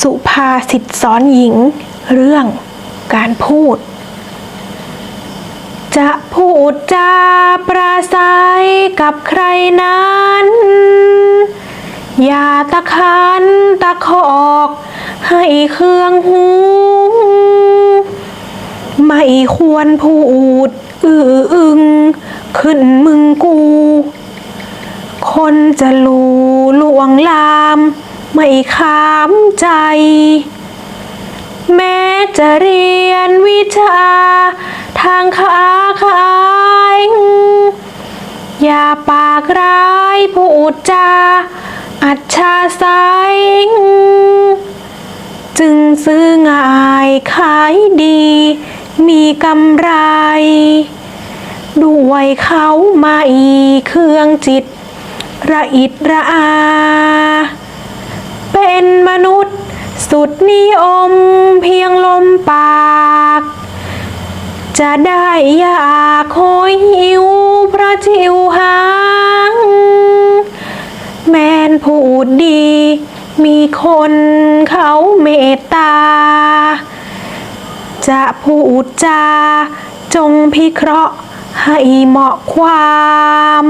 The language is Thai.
สุภาษิตสอนหญิง เรื่องการพูด จะพูดจาปราศัยกับใครนั้น อย่าตะคันตะคอกให้เครื่องหู ไม่ควรพูดอื้ออึง ขึ้นมึงกู คนจะรู้ลวงลาม ไม่ขามใจ แม้จะเรียนวิชา ทางค้าขาย อย่าปากร้ายพูดจาอัจฉาสายจึงซื้อง่ายขายดี มีกำไร ด้วยเขามาอีเครื่องจิต ระอิดระอา เป็นมนุษย์ สุดนิยมเพียงลมปาก จะได้อยากคอยหิวพระจิวหางแมนพูดดี มีคนเขาเมตตา จะพูดจาจงพิเคราะห์ให้เหมาะความ